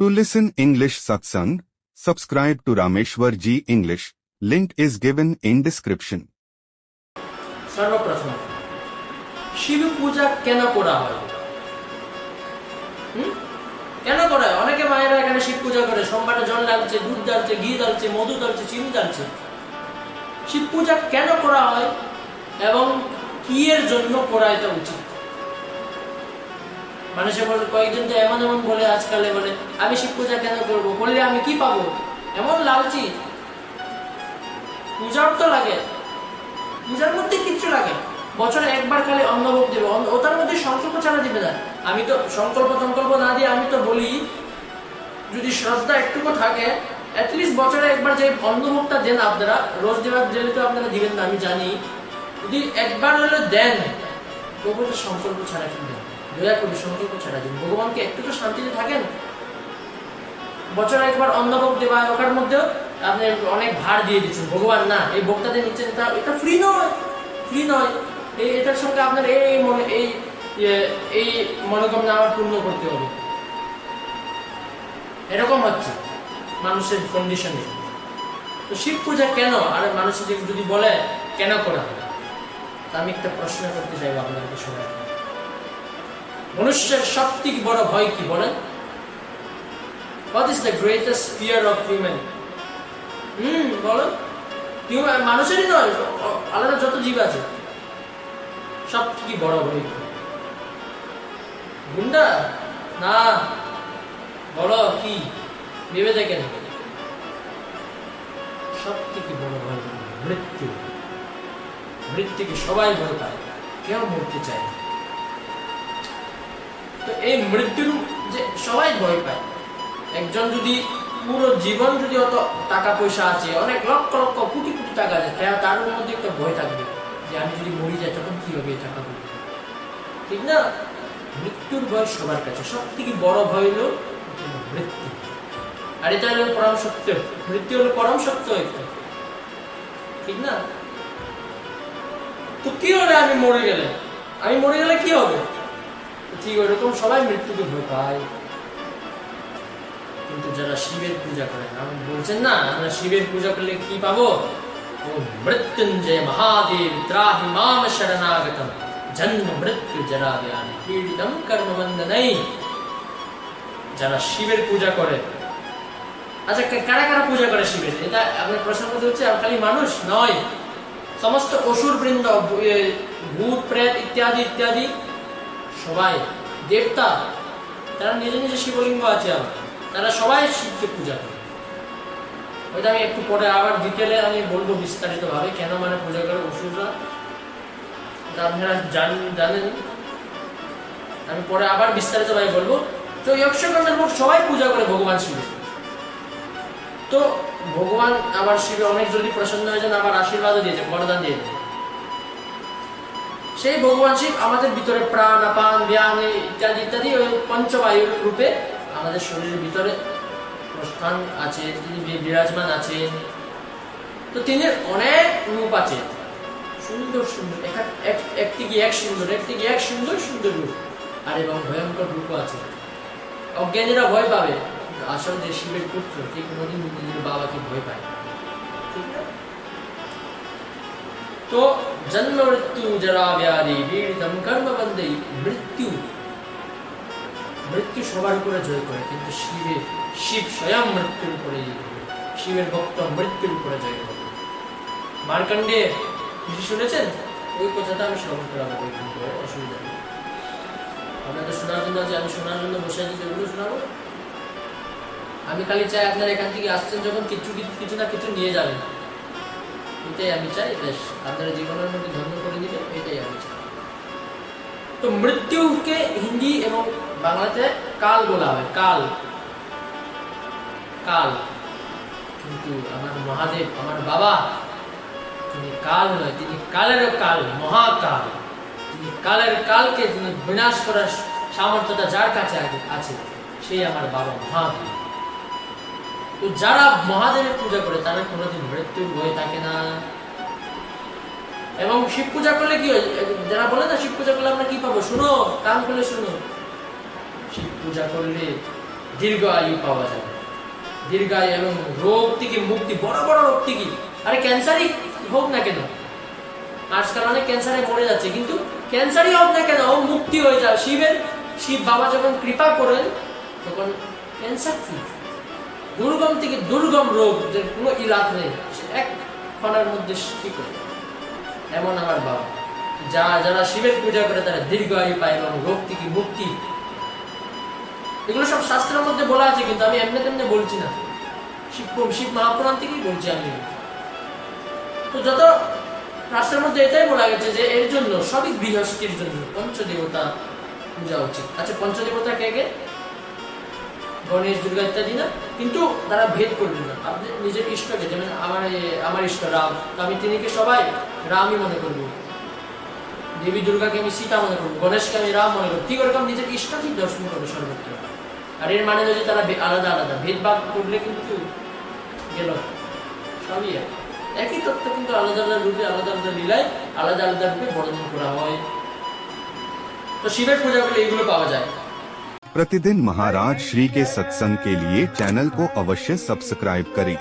To listen English satsang, subscribe to Rameshwar Ji English. Link is given in description. সর্বপ্রথম শিব পূজা কেন করা হয়? কেন করা হয় অনেকে মায়েরা এখানে শিব পূজা করে সোমবারে জল ডালছে দুধ ডালছে ঘি ডালছে মধু ডালছে চিনি ডালছে শিব পূজা কেন করা হয় এবং কি এর জন্য করা এটা উচিত মানুষে বলে কয়েকজন তো এমন এমন বলে আজকালে বলে, আমি শিব পূজা কেন করব? করলে আমি কি পাবো? এমন লালচি। পূজার তো লাগে। পূজার মধ্যে কিচ্ছু লাগে। বছরে একবার খালি অন্নভোগ দেবে। অন্ন- ওটার মধ্যে সংকল্প ছাড়া দিবে না। আমি তো সংকল্প টঙ্কল্প না দিয়ে আমি তো বলি, যদি শ্রদ্ধা একটুকু থাকে অ্যাটলিস্ট বছরে একবার যে অন্নভোগটা দেন আপনারা, রোজ দেওয়ার দিলে তো আপনারা দিবেন না, আমি জানি। যদি একবার হলে দেন তবু তো সংকল্প ছাড়া দেন দয়া করে সংকল্প ছাড়া দিন। ভগবানকে একটু তো শান্তিতে থাকেন। বছরে একবার অন্নভোগ দেওয়া ওখার মধ্যেও আপনি অনেক ভার দিয়ে দিচ্ছেন। ভগবান না এই যে নিচ্ছেন এটা এটা ফ্রি নয় ফ্রি নয়। এই এটার সঙ্গে আপনার এই মনে এই ইয়ে, এই মনোকামনা আমার পূর্ণ করতে হবে। এরকম হচ্ছে মানুষের কন্ডিশনে তো শিব পূজা কেন? আর মানুষের যে যদি বলে কেন করা হয়? তা আমি একটা প্রশ্ন করতে চাইব আপনাদের সবাই মনুষ্যের সব থেকে বড় ভয় কি বলেন? What is the greatest fear of human? হুম বলো হিউম্যান মানুষেরই নয় আলাদা যত জীব আছে। সব থেকে বড় ভয় কি? গুন্ডা? না। বলো কি? ভেবে দেখেন। সব থেকে বড় ভয় মৃত্যু। মৃত্যুকে সবাই ভয় পায়। কেউ মরতে চায় না। তো এই মৃত্যুর যে সবাই ভয় পায়। একজন যদি পুরো জীবন যদি অত টাকা পয়সা আছে, অনেক লক্ষ লক্ষ কোটি কোটি টাকা আছে, তাহলে তার মধ্যে একটা ভয় থাকবে যে আমি যদি মরি যাই, তখন কি হবে এই টাকাগুলো ঠিক না? মৃত্যুর ভয় সবার কাছে। সব থেকে বড় ভয় হলো মৃত্যু। আর এটা হলো পরম সত্য। মৃত্যু হলো পরম সত্য একটা। ঠিক না? তো কি হলে আমি মরে গেলে? আমি মরে গেলে কি হবে? ঠিক ওইরকম সবাই মৃত্যুকে ভয় পায়। কিন্তু যারা শিবের পূজা করেন আমি বলছেন না, আমরা শিবের পূজা করলে কি পাবো? মৃত্যুঞ্জয় মহাদেব, ত্রাহি মাম শরণাগতম, জন্ম মৃত্যু জরা ব্যাধি পীড়িতম কর্ম বন্ধনাই যারা শিবের পূজা করে আচ্ছা কারা কারা পূজা করে শিবের? এটা আপনার প্রশ্ন করতে হচ্ছে খালি মানুষ নয়, সমস্ত অসুর বৃন্দ ভূত, প্রেত ইত্যাদি ইত্যাদি সবাই, দেবতা, তারা নিজে নিজে শিবলিঙ্গ আছে আমার তারা সবাই শিবকে পূজা করে। ওইটা আমি একটু পরে আবার ডিটেলে আমি বলব বিস্তারিতভাবে, কেন মানে পূজা করে এটা আপনারা জান, জানেন। আমি পরে আবার বিস্তারিতভাবে বলব। তো যক্ষগণের মুখ সবাই পূজা করে ভগবান শিব তো ভগবান আবার শিবে অনেক জলদি প্রসন্ন হয়েছেন আবার আশীর্বাদও দিয়েছেন বরদান দিয়েছেন সেই ভগবান শিব আমাদের ভিতরে প্রাণ, আপান, ধ্যান, ইত্যাদি ইত্যাদি ওই পঞ্চবায়ুর রূপে আমাদের শরীরের ভিতরে প্রস্থান আছে, তিনি বিরাজমান আছেন তো তিনি অনেক রূপ আছে। সুন্দর সুন্দর, এক- এক- একটি কি এক সুন্দর, একটি কি এক সুন্দর সুন্দর রূপ। আর এবং ভয়ঙ্কর রূপও আছে। অজ্ঞানীরা ভয় পাবে। আসল যে শিবের পুত্র, ঠিক কোনোদিন নিজের বাবাকে ভয় পায় ঠিক না? তো জন্ম মৃত্যু জরা ব্যাধি পীড়িতম কর্মবন্ধই মৃত্যু মৃত্যু সবার উপরে জয় করে কিন্তু শিবের শিব স্বয়ং মৃত্যুর উপরে। শিবের ভক্ত মৃত্যুর উপরে জয় করে। মার্কণ্ডে কিছু শুনেছেন? ওই কথাটা আমি করাবো ওইখান থেকে, অসুবিধা নেই। আপনাদের শোনার জন্য আছে আমি শোনার জন্য বসে আছি সেগুলো শোনাবো। আমি খালি চাই আপনারা এখান থেকে আসছেন যখন কিছু কিছু না কিছু নিয়ে যাবেন। এটাই আমি চাই বেশ আপনারা জীবনের মধ্যে ধন্য করে দিবে এটাই আমি চাই। তো মৃত্যুকে হিন্দি এবং বাংলাতে কাল বলা হয়, কাল। কাল। কিন্তু আমার মহাদেব, আমার বাবা তিনি কাল নয়, তিনি কালের কাল, মহাকাল। তিনি কালের কালকে তিনি বিনাশ করার সামর্থ্যটা যার কাছে আছে, সেই আমার বাবা মহাদেব। তো যারা মহাদেবের পূজা করে, তারা কোনোদিন মৃত্যুর ভয় থাকে না। এবং শিব পূজা করলে কি হয়? যারা বলে না শিব পূজা করলে আমরা কি পাবো? শুনো, কান খুলে শুনো। শিব পূজা করলে দীর্ঘ আয়ু পাওয়া যাবে। দীর্ঘ আয়ু এবং রোগ থেকে মুক্তি, বড় বড় রোগ থেকে। আরে ক্যান্সারই হোক না কেন। আজকাল অনেক ক্যান্সারে মরে যাচ্ছে, কিন্তু ক্যান্সারই হোক না কেন মুক্তি হয়ে যাবে। শিবের, শিব বাবা যখন কৃপা করেন, তখন ক্যান্সার কি? দুর্গম থেকে দুর্গম রোগ, যে কোনো ইলাজ নেই এক ক্ষণের মধ্যে ঠিক হয়ে এমন আমার বাবা। যা যারা শিবের পূজা করে, তারা দীর্ঘ আয়ু পায় এবং রোগ থেকে মুক্তি এগুলো সব শাস্ত্রের মধ্যে বলা আছে, কিন্তু আমি এমনি তেমনি বলছি না। শিব শিব মহাপুরাণ থেকেই বলছি আমি। তো যত রাষ্ট্রের মধ্যে এটাই বলা গেছে যে, এর জন্য সবই বৃহস্পতির জন্য পঞ্চদেবতা পূজা উচিত। আচ্ছা পঞ্চদেবতা কে কে? গণেশ দুর্গা ইত্যাদি না, কিন্তু তারা ভেদ করবেন না। আপনি নিজের ইষ্টকে, যেমন আমার আমার ইষ্ট রাম, তো আমি তিনিকে সবাই রামই মনে করব। দেবী দুর্গাকে আমি সীতা মনে করব, গণেশকে আমি রাম মনে করব। ঠিক ওরকম নিজের ইষ্টকেই দর্শন করবে সর্বত্র। আর এর মানে হচ্ছে তারা আলাদা আলাদা। ভেদভাব করলে কিন্তু গেল সবই এক। একই তত্ত্ব কিন্তু আলাদা আলাদা রূপে, আলাদা আলাদা লীলায়, আলাদা আলাদা রূপে বর্ণন করা হয়। তো শিবের পূজা করলে এইগুলো পাওয়া যায়। प्रतिदिन महाराज श्री के सत्संग के लिए चैनल को अवश्य सब्सक्राइब करें।